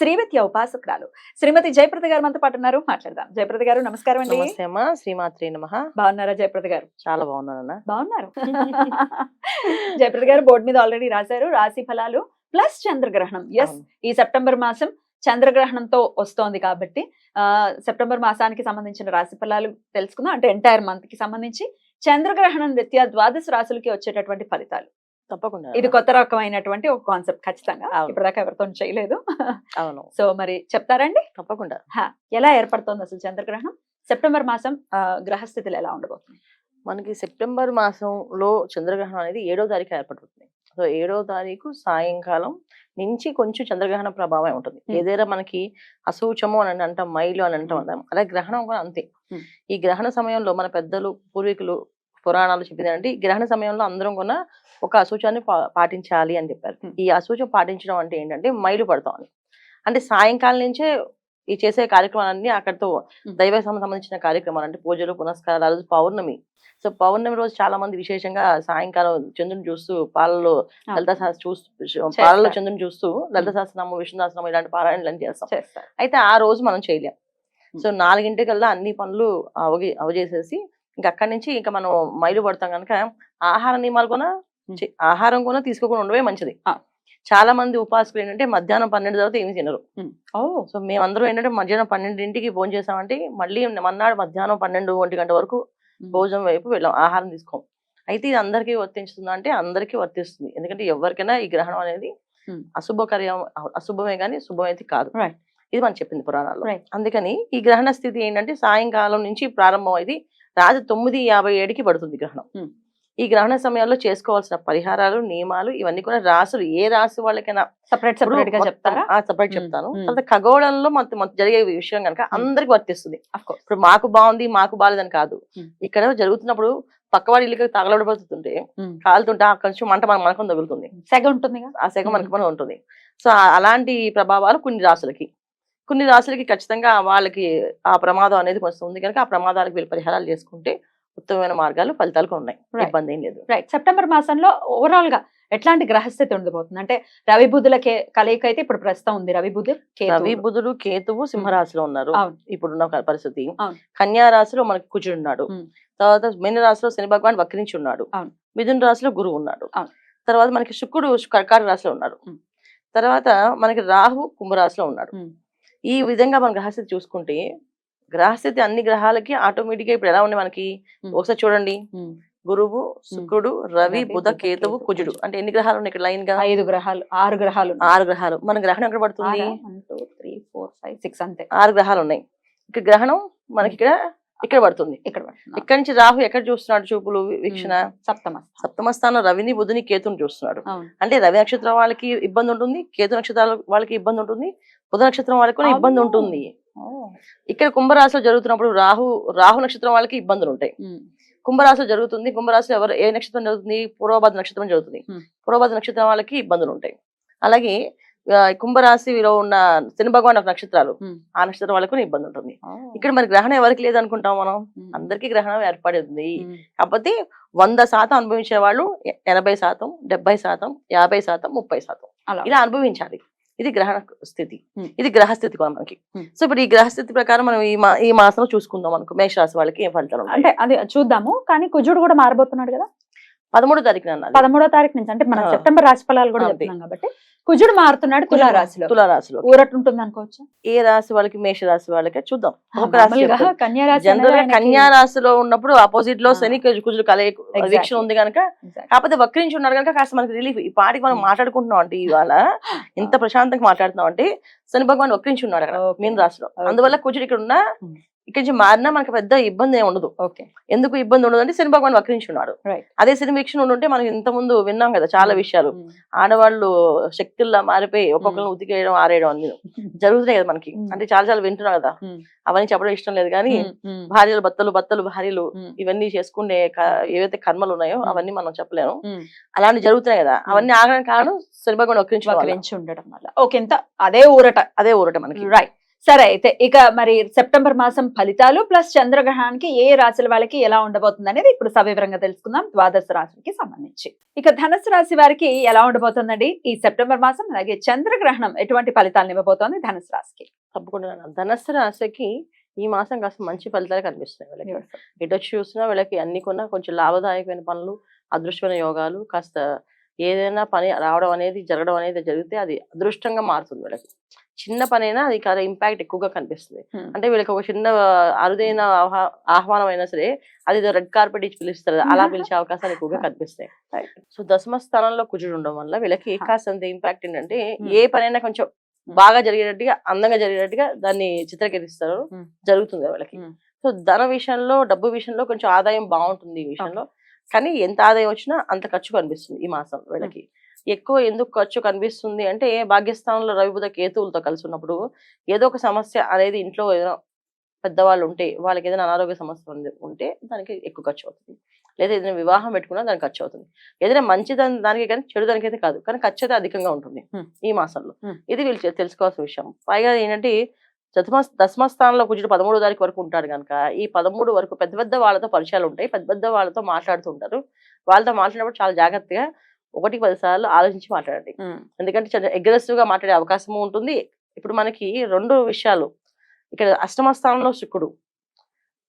Srividya ఉపాసకురాలు. Shrimati Jayaprada garu మనతో పాటు ఉన్నారు. మాట్లాడదాం. జయప్రద గారు నమస్కారం అండి. నమస్తే అమ్మా. శ్రీమాత్రి నమ. బాగున్నారా జయప్రద గారు? చాలా బాగున్నానన్నా బాగున్నారు. జయప్రద గారు బోర్డు మీద ఆల్రెడీ రాశారు. రాశి ఫలాలు ప్లస్ చంద్రగ్రహణం. ఎస్. ఈ సెప్టెంబర్ మాసం చంద్రగ్రహణంతో వస్తోంది కాబట్టి ఆ సెప్టెంబర్ మాసానికి సంబంధించిన రాశి ఫలాలు తెలుసుకుందాం. అంటే ఎంటైర్ మంత్కి సంబంధించి చంద్రగ్రహణం రీత్యా ద్వాదశ రాశులకి వచ్చేటటువంటి ఫలితాలు. తప్పకుండా. ఇది కొత్త రకమైనటువంటి ఒక కాన్సెప్ట్ ఖచ్చితంగా. ఇప్పటిదాకా ఎవరితో చేయలేదు. అవును. సో మరి చెప్తారండి? తప్పకుండా. ఎలా ఏర్పడుతోంది అసలు చంద్రగ్రహణం? సెప్టెంబర్ మాసం గ్రహస్థితులు ఎలా ఉండబోతుంది మనకి సెప్టెంబర్ మాసంలో చంద్రగ్రహణం అనేది ఏడో తారీఖు ఏర్పడుతుంది. సో ఏడో తారీఖు సాయంకాలం నుంచి కొంచెం చంద్రగ్రహణ ప్రభావం ఉంటుంది. ఏదైనా మనకి అసూచము అని అంటాం మైలు అని అంటాం. అలాగే గ్రహణం కూడా అంతే. ఈ గ్రహణ సమయంలో మన పెద్దలు పూర్వీకులు పురాణాలు చెప్పింది అంటే ఈ గ్రహణ సమయంలో అందరం కూడా ఒక అసూచాన్ని పాటించాలి అని చెప్పారు. ఈ అసూచం పాటించడం అంటే ఏంటంటే మైలు పడతాం అని. అంటే సాయంకాలం నుంచే ఈ చేసే కార్యక్రమాలన్నీ అక్కడితో. దైవ సంబంధించిన కార్యక్రమాలు అంటే పూజలు పునస్కారాలు ఆ రోజు పౌర్ణమి. సో పౌర్ణమి రోజు చాలా మంది విశేషంగా సాయంకాలం చంద్రుని చూస్తూ పాలలో లలిత శాస్త్ర చూస్తూ పాలలో చంద్రుని చూస్తూ లలిత శాస్త్రనామం విష్ణుదాసనామం ఇలాంటి పారాయణలు చేస్తాం. అయితే ఆ రోజు మనం చేయలేం. సో నాలుగింటికల్లా అన్ని పనులు అవగి అవజేసేసి ఇంకా అక్కడి నుంచి ఇంకా మనం మైలు పడతాం కనుక ఆహార నియమాలు కూడా ఆహారం కూడా తీసుకోకుండా ఉండవే మంచిది. చాలా మంది ఉపాసకులు ఏంటంటే మధ్యాహ్నం పన్నెండు తర్వాత ఏమి తినరు సో మేమందరం ఏంటంటే మధ్యాహ్నం పన్నెండింటికి భోజనం చేసామంటే మళ్ళీ మన్నాడు మధ్యాహ్నం పన్నెండు ఒంటి గంట వరకు భోజనం వైపు వెళ్ళాం ఆహారం తీసుకోం అయితే ఇది అందరికీ వర్తించుతుందా అంటే అందరికీ వర్తిస్తుంది ఎందుకంటే ఎవరికైనా ఈ గ్రహణం అనేది. అశుభకర్యం అశుభమే కానీ శుభమైతే కాదు. ఇది మనం చెప్పింది పురాణాల్లో Right. అందుకని ఈ గ్రహణ స్థితి ఏంటంటే సాయంకాలం నుంచి ప్రారంభం అయింది రాత్రి తొమ్మిది యాభై ఏడుకి పడుతుంది గ్రహణం. ఈ గ్రహణ సమయంలో చేసుకోవాల్సిన పరిహారాలు నియమాలు ఇవన్నీ కూడా రాసులు. ఏ రాశి వాళ్ళకైనా సపరేట్ సపరేట్గా చెప్తారా? సపరేట్. చెప్తాను. తర్వాత ఖగోళంలో మన మన జరిగే విషయం కనుక అందరికి వర్తిస్తుంది. ఇప్పుడు మాకు బాగుంది మాకు బాగాలేదని కాదు. ఇక్కడ జరుగుతున్నప్పుడు పక్కవాడి ఇల్లుకి తగలబడిపోతుంటే కాలుతుంటే ఆ కొంచెం మంట మన మనకం తగులుతుంది. సెగ ఉంటుందిగా? ఆ సెగ. మనకి మనం ఉంటుంది. సో అలాంటి ప్రభావాలు కొన్ని రాసులకి కొన్ని రాసులకి ఖచ్చితంగా వాళ్ళకి ఆ ప్రమాదం అనేది కొంచెం ఉంది కనుక ఆ ప్రమాదాలకు వీళ్ళు పరిహారాలు చేసుకుంటే ఉత్తమమైన మార్గాలు ఫలితాలు కూడా ఉన్నాయి. ఇబ్బంది ఏం లేదు రైట్ సెప్టెంబర్ మాసంలో ఓవరాల్గా ఎట్లాంటి గ్రహస్థితి ఉండబోతుంది అంటే రవి బుధుల కలయిక అయితే ఇప్పుడు ప్రస్తుతం ఉంది రవి బుధు. రవి బుధుడు కేతువు సింహరాశిలో ఉన్నారు. ఇప్పుడున్న పరిస్థితి. కన్యా రాశిలో మనకి కుజుడు ఉన్నాడు. తర్వాత మీన రాశిలో శని భగవాన్ వక్రించి ఉన్నాడు. మిథున రాశిలో గురువు ఉన్నాడు. తర్వాత మనకి శుక్రుడు కర్కాటక రాశిలో ఉన్నాడు. తర్వాత మనకి రాహు కుంభరాశిలో ఉన్నాడు. ఈ విధంగా మన గ్రహస్థితి చూసుకుంటే గ్రహస్థితి అన్ని గ్రహాలకి ఆటోమేటిక్గా ఇప్పుడు ఎలా ఉంది మనకి. ఒకసారి చూడండి. గురువు శుక్రుడు రవి బుధ కేతువు కేతు, కుజుడు. అంటే ఎన్ని గ్రహాలు ఉన్నాయి ఇక్కడ లైన్గా ఐదు గ్రహాలు ఆరు గ్రహాలు ఉన్నాయి. ఆరు గ్రహాలు. మన గ్రహణం ఎక్కడ పడుతుంది? three, four, five, six అంతే. ఆరు గ్రహాలు ఉన్నాయి. ఇక్కడ గ్రహణం మనకి ఇక్కడ ఇక్కడ పడుతుంది. ఇక్కడ. ఇక్కడి నుంచి రాహు ఎక్కడ చూస్తున్నాడు చూపులు వీక్షణ? సప్తమ సప్తమ స్థానం రవిని బుధుని కేతుని చూస్తున్నాడు. అంటే రవి నక్షత్రం వాళ్ళకి ఇబ్బంది ఉంటుంది కేతు నక్షత్రాల వాళ్ళకి ఇబ్బంది ఉంటుంది బుధ నక్షత్రం వాళ్ళకి కూడా ఇబ్బంది. ఉంటుంది. ఇక్కడ కుంభరాశిలో జరుగుతున్నప్పుడు రాహు రాహు నక్షత్రం వాళ్ళకి ఇబ్బందులు ఉంటాయి. కుంభరాశిలో జరుగుతుంది కుంభరాశిలో ఎవరు ఏ నక్షత్రం జరుగుతుంది పూర్వభద్ర నక్షత్రం జరుగుతుంది. పూర్వభద్ర నక్షత్రం వాళ్ళకి ఇబ్బందులు ఉంటాయి అలాగే కుంభరాశిలో ఉన్న శని భగవాన్ నక్షత్రాలు. ఆ నక్షత్రం వాళ్ళకు ఇబ్బంది ఉంటుంది. ఇక్కడ మరి గ్రహణం ఎవరికి లేదనుకుంటాం మనం. అందరికీ గ్రహణం ఏర్పడింది. కాకపోతే వంద శాతం అనుభవించే వాళ్ళు ఎనభై శాతం డెబ్బై శాతం యాభై శాతం ముప్పై శాతం ఇలా అనుభవించాలి ఇది గ్రహణ స్థితి. ఇది గ్రహస్థితి కూడా మనకి. సో ఇప్పుడు ఈ గ్రహస్థితి ప్రకారం మనం ఈ మా ఈ మాసంలో చూసుకుందాం అనుకో. మేషరాశి వాళ్ళకి ఏం ఫలితాలు అంటే అది చూద్దాము. కానీ కుజుడు కూడా మారబోతున్నాడు కదా? పదమూడో అన్నది పదమూడో తారీఖు నుంచి అంటే మనం. సెప్టెంబర్ రాశి ఫలాలు కూడా. చెప్తున్నాం కాబట్టి కుజుడు మారుతున్నాడు తులా రాశిలో తులారాశిలో ఊరట ఉంటుంది అనుకోవచ్చు ఏ రాశి వాళ్ళకి మేష రాశి వాళ్ళకి చూద్దాం ఒక రాశి. కన్యా రాశిలో ఉన్నప్పుడు ఆపోజిట్లో. శని కుజు- కుజులు కలయిక. వీక్షణ ఉంది కనుక. కాకపోతే వక్రించి ఉన్నారు కనుక కాస్త మనకి రిలీఫ్ ఈ పాటికి మనం Hmm. మాట్లాడుకుంటున్నాం అంటే ఇవాళ ఇంత ప్రశాంతంగా మాట్లాడుతున్నాం అంటే శని భగవాన్ వక్రించి ఉన్నాడు అక్కడ. మీన రాశిలో. అందువల్ల కుజుడు ఇక్కడ ఉన్న Hmm. ఇక్కడి నుంచి మారినా మనకి పెద్ద ఇబ్బంది ఏమి ఉండదు. ఓకే. ఎందుకు ఇబ్బంది ఉండదు అంటే శని భగవాన్ వక్రించున్నాడు. అదే శని వీక్షణ ఉంటే మనం ఇంత ముందు విన్నాం కదా చాలా విషయాలు. ఆడవాళ్ళు శక్తుల్లా మారిపోయి ఒక్కొక్కరిని ఉతికేయడం ఆరేయడం అన్ని జరుగుతున్నాయి కదా మనకి. అంటే చాలా చాలా వింటున్నాం కదా. అవన్నీ చెప్పడం ఇష్టం లేదు కానీ భార్యలు భర్తలు భర్తలు భార్యలు ఇవన్నీ చేసుకునే ఏవైతే కర్మలు ఉన్నాయో. అవన్నీ మనం చెప్పలేము. అలాంటి జరుగుతున్నాయి కదా. అవన్నీ ఆగడానికి కారణం శని భగవాన్. వక్రించి ఉండడం వల్ల. ఓకే ఎంత అదే ఊరట. అదే ఊరట మనకి. రైట్ సరే అయితే ఇక మరి సెప్టెంబర్ మాసం ఫలితాలు ప్లస్ చంద్రగ్రహణానికి ఏ రాశుల వాళ్ళకి ఎలా ఉండబోతుంది అనేది ఇప్పుడు సవివరంగా తెలుసుకుందాం. ద్వాదశ రాశులకి సంబంధించి. ఇక ధనుసు రాశి వారికి ఎలా ఉండబోతుందండి? ఈ సెప్టెంబర్ మాసం అలాగే చంద్రగ్రహణం ఎటువంటి ఫలితాలను ఇవ్వబోతోంది ధనుసు రాశికి? తప్పకుండా. ధనస్సు రాశికి ఈ మాసం కాస్త మంచి ఫలితాలు కనిపిస్తున్నాయి వీళ్ళకి. ఎటు వచ్చి చూసినా వీళ్ళకి అన్ని కొన్నా కొంచెం లాభదాయకమైన పనులు అదృష్టమైన యోగాలు కాస్త ఏదైనా పని రావడం అనేది జరగడం అనేది జరిగితే అది అదృష్టంగా మారుతుంది వీళ్ళకి చిన్న పనైనా అది కాదు ఇంపాక్ట్ ఎక్కువగా కనిపిస్తుంది. అంటే వీళ్ళకి ఒక చిన్న అరుదైన ఆహ్వా- ఆహ్వానం అయినా సరే అది రెడ్ కార్పెట్ ఇచ్చి పిలుస్తారు అలా పిలిచే అవకాశాలు ఎక్కువగా కనిపిస్తాయి. సో దశమ స్థానంలో కుజుడు ఉండడం వల్ల వీళ్ళకి. కాస్తంత ఇంపాక్ట్ ఏంటంటే. ఏ పనైనా కొంచెం బాగా జరిగేటట్టుగా అందంగా జరిగేటట్టుగా దాన్ని చిత్రీకరిస్తారు. జరుగుతుంది వాళ్ళకి. సో ధన విషయంలో డబ్బు విషయంలో కొంచెం ఆదాయం బాగుంటుంది ఈ విషయంలో కానీ ఎంత ఆదాయం వచ్చినా అంత ఖర్చు కనిపిస్తుంది ఈ మాసం వీళ్ళకి. ఎక్కువ ఎందుకు ఖర్చు కనిపిస్తుంది అంటే భాగ్యస్థానంలో రవి బుధ కేతువులతో కలిసి ఉన్నప్పుడు ఏదో ఒక సమస్య అనేది ఇంట్లో ఏదైనా పెద్దవాళ్ళు ఉంటే వాళ్ళకి ఏదైనా అనారోగ్య సమస్య ఉంటే దానికి ఎక్కువ ఖర్చు అవుతుంది. లేదా ఏదైనా వివాహం పెట్టుకున్నా దానికి ఖర్చు అవుతుంది. ఏదైనా మంచి దాని దానికి కానీ చెడు దానికి అయితే కాదు కానీ ఖర్చు అయితే అధికంగా ఉంటుంది. ఈ మాసంలో. ఇది వీళ్ళు తెలుసుకోవాల్సిన విషయం. పైగా ఏంటంటే దశమ దశమ స్థానంలో కుజుడు పదమూడో తారీఖు వరకు ఉంటాడు కనుక ఈ పదమూడు వరకు పెద్ద పెద్ద వాళ్ళతో పరిచయాలు ఉంటాయి. పెద్ద పెద్ద వాళ్ళతో మాట్లాడుతూ ఉంటారు. వాళ్ళతో మాట్లాడినప్పుడు చాలా జాగ్రత్తగా ఒకటికి పది సార్లు ఆలోచించి మాట్లాడండి. ఎందుకంటే చాలా aggressive గా మాట్లాడే అవకాశం ఉంటుంది. ఇప్పుడు మనకి రెండు విషయాలు. ఇక్కడ అష్టమ స్థానంలో శుక్రుడు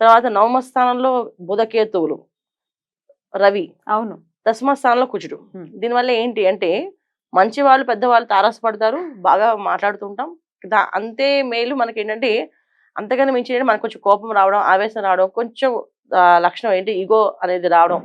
తర్వాత నవమ స్థానంలో బుధకేతువులు రవి అవును. దశమ స్థానంలో కుజుడు. దీనివల్ల ఏంటి అంటే మంచి వాళ్ళు పెద్దవాళ్ళు తారసపడతారు. బాగా మాట్లాడుతుంటాం అంతే మేలు మనకి ఏంటంటే అంతకన్నా మించి ఏంటంటే మనకు కొంచెం కోపం రావడం ఆవేశం రావడం కొంచెం లక్షణం ఏంటి ఈగో అనేది రావడం.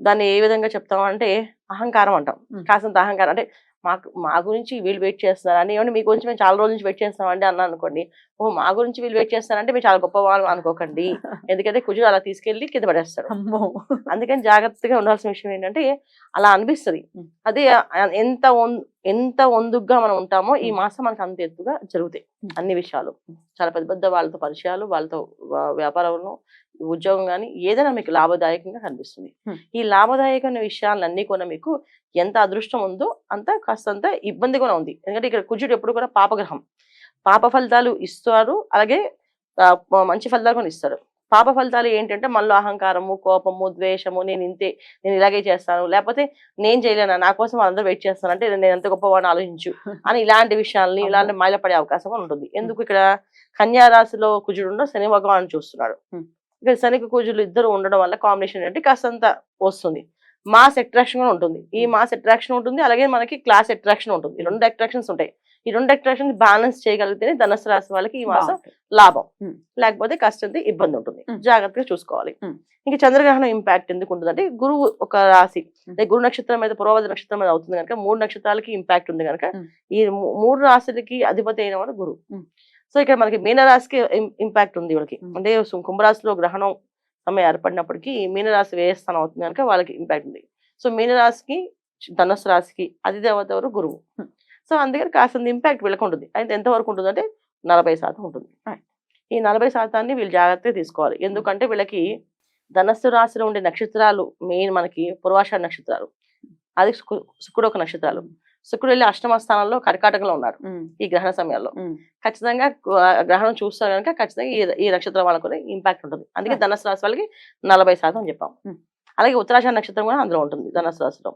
దాన్ని ఏ విధంగా చెప్తాం అంటే అహంకారం అంటాం. కాసంత అహంకారం. అంటే మాకు మా గురించి వీళ్ళు వెయిట్ చేస్తున్నారు అని ఏమంటే మీ గురించి మేము చాలా రోజుల నుంచి వెయిట్ చేస్తున్నామండి అన్నా అనుకోండి. ఓ మా గురించి వీళ్ళు వెయిట్ చేస్తున్నారంటే మీరు చాలా గొప్ప వాళ్ళు అనుకోకండి. ఎందుకంటే కుజుడు అలా తీసుకెళ్ళి కింద పడేస్తాడు. అమ్మో! అందుకని జాగ్రత్తగా ఉండాల్సిన విషయం ఏంటంటే అలా అనిపిస్తుంది. అదే ఎంత ఎంత ఒందుగ్గా మనం ఉంటామో ఈ. మాసం మనకు అంత ఎత్తుగా జరుగుతాయి. అన్ని విషయాలు. చాలా పెద్ద పెద్ద వాళ్ళతో పరిచయాలు వాళ్ళతో వ్యాపారంలో ఉద్యోగం కానీ ఏదైనా మీకు లాభదాయకంగా కనిపిస్తుంది. ఈ లాభదాయకమైన విషయాలన్నీ కూడా మీకు ఎంత అదృష్టం ఉందో అంత కాస్తంత ఇబ్బంది కూడా ఉంది. ఎందుకంటే ఇక్కడ కుజుడు ఎప్పుడు కూడా పాపగ్రహం. పాప ఫలితాలు ఇస్తారు. అలాగే మంచి ఫలితాలు కూడా ఇస్తారు. పాప ఫలితాలు ఏంటంటే మనలో అహంకారము కోపము ద్వేషము నేను ఇంతే నేను ఇలాగే చేస్తాను. లేకపోతే నేను చేయలేను నా కోసం వాళ్ళందరూ వెయిట్ చేస్తాను అంటే నేను ఎంత గొప్పవాడిని ఆలోచించు అని ఇలాంటి విషయాల్ని. ఇలాంటి మైలపడే అవకాశం కూడా ఉంటుంది. ఎందుకు ఇక్కడ కన్యా రాశిలో కుజుడు ఉండో శని భగవాన్ చూస్తున్నాడు. ఇక్కడ శనికి కుజులు ఇద్దరు ఉండడం వల్ల కాంబినేషన్ ఏంటంటే కాస్తంత వస్తుంది మాస్ అట్రాక్షన్ కూడా ఉంటుంది ఈ Hmm. మాస్ అట్రాక్షన్ ఉంటుంది అలాగే మనకి క్లాస్ అట్రాక్షన్ ఉంటుంది ఈ రెండు అట్రాక్షన్స్ ఉంటాయి ఈ రెండు అట్రాక్షన్ బ్యాలెన్స్ చేయగలిగితేనే ధనుసు రాశి వాళ్ళకి ఈ మాసం. లాభం ఉమ్. లేకపోతే కాస్తంత ఇబ్బంది ఉంటుంది ఉమ్. జాగ్రత్తగా చూసుకోవాలి. ఇంకా చంద్రగ్రహణం ఇంపాక్ట్ ఎందుకు ఉంటుంది అంటే గురువు ఒక రాశి. అంటే గురు నక్షత్రం మీద పూర్వవద నక్షత్రం మీద అవుతుంది కనుక మూడు నక్షత్రాలకి ఇంపాక్ట్ ఉంది కనుక. ఈ మూడు రాశులకి అధిపతి అయిన వాడు గురువు. సో ఇక్కడ మనకి మీనరాశికి ఇంపాక్ట్ ఉంది వీళ్ళకి. అంటే కుంభరాశిలో గ్రహణం సమయం ఏర్పడినప్పటికీ మీనరాశి వ్యయస్థానం అవుతుంది కనుక వాళ్ళకి ఇంపాక్ట్ ఉంది. సో మీనరాశికి ధనుసు రాశికి అధిదేవత ఎవరు? గురువు. సో అందుకని కాస్త ఇంపాక్ట్ వీళ్ళకి ఉంటుంది. అయితే ఎంతవరకు ఉంటుంది అంటే నలభై శాతం ఉంటుంది. ఈ నలభై శాతాన్ని వీళ్ళు జాగ్రత్తగా తీసుకోవాలి. ఎందుకంటే వీళ్ళకి ధనస్సు రాశిలో ఉండే నక్షత్రాలు మెయిన్ మనకి పూర్వాషాఢ నక్షత్రాలు. అది శుక్రు- శుక్రుడు ఒక నక్షత్రాలు. శుక్రుడు వెళ్ళి అష్టమ స్థానంలో కర్కాటకంలో ఉన్నాడు ఉమ్, ఈ గ్రహణ సమయంలో. ఉమ్, ఖచ్చితంగా గ్రహణం చూస్తారు కనుక ఖచ్చితంగా ఈ- నక్షత్రం వాళ్ళకు ఇంపాక్ట్ ఉంటుంది. అందుకే. ధనస్సు రాశి వాళ్ళకి నలభై శాతం అని చెప్పాం. అలాగే ఉత్తరాషాఢ నక్షత్రం కూడా అందులో ఉంటుంది ధనస్సు రాశిలో.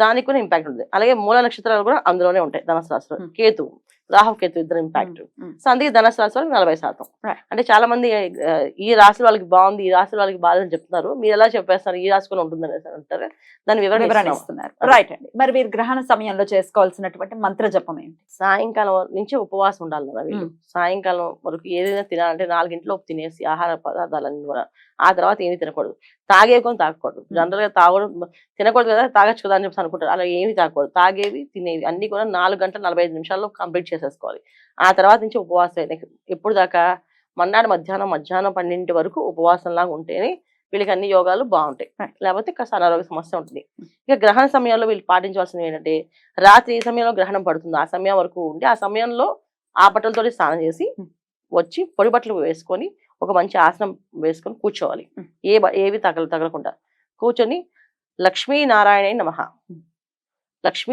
దానికి కూడా ఇంపాక్ట్ ఉంటుంది. అలాగే మూల నక్షత్రాలు కూడా అందులోనే ఉంటాయి ధనస్సు రాశిలో. కేతు రాహు కేతు ఇద్దరు ఇంపాక్ట్ సో అందుకే ధనస్సు రాశి వాళ్ళకి నలభై శాతం. అంటే చాలా మంది ఈ రాశి వాళ్ళకి బాగుంది ఈ రాశి వాళ్ళకి బాధని చెప్తున్నారు. మీరు ఎలా చెప్పేస్తారు? ఈ రాశి కూడా ఉంటుంది అంటారు. దాని వివరణ వివరణ ఇస్తున్నాం. ఇస్తున్నారు. అది. రైట్ అండి. మరి మీరు గ్రహణ సమయంలో చేసుకోవాల్సినటువంటి మంత్ర జపం ఏంటి? సాయంకాలం నుంచి ఉపవాసం ఉండాలి కదా వీళ్ళు. సాయంకాలం వరకు ఏదైనా తినాలంటే నాలుగింట్లో తినేసి ఆహార పదార్థాలన్నీ కూడా. ఆ తర్వాత ఏమీ తినకూడదు. తాగేవి కొని తాగకూడదు. జనరల్గా తాగడం తినకూడదు కదా తాగొచ్చు కదా అని చెప్పి అనుకుంటారు. అలా ఏమీ తాగకూడదు. తాగేవి తినేవి అన్ని కూడా నాలుగు గంటల నలభై నిమిషాల్లో కంప్లీట్ చేసేసుకోవాలి. ఆ తర్వాత నుంచి ఉపవాసం ఎప్పుడు దాకా మన్నాడు మధ్యాహ్నం మధ్యాహ్నం పన్నెండింటి వరకు ఉపవాసంలాగా ఉంటేనే వీళ్ళకి అన్ని యోగాలు బాగుంటాయి. లేకపోతే కాస్త అనారోగ్య సమస్య ఉంటుంది. ఇక గ్రహణ సమయంలో వీళ్ళు పాటించవలసినవి ఏంటంటే రాత్రి ఏ సమయంలో గ్రహణం పడుతుంది. ఆ సమయం వరకు ఉండి ఆ సమయంలో ఆ బట్టలతోటి స్నానం చేసి Hmm. వచ్చి పొడి బట్టలు వేసుకొని ఒక మంచి ఆసనం వేసుకొని కూర్చోవాలి. Hmm. ఏ ఏవి తగల తగలకుండా. కూర్చొని లక్ష్మీ నారాయణ నమ లక్ష్మీ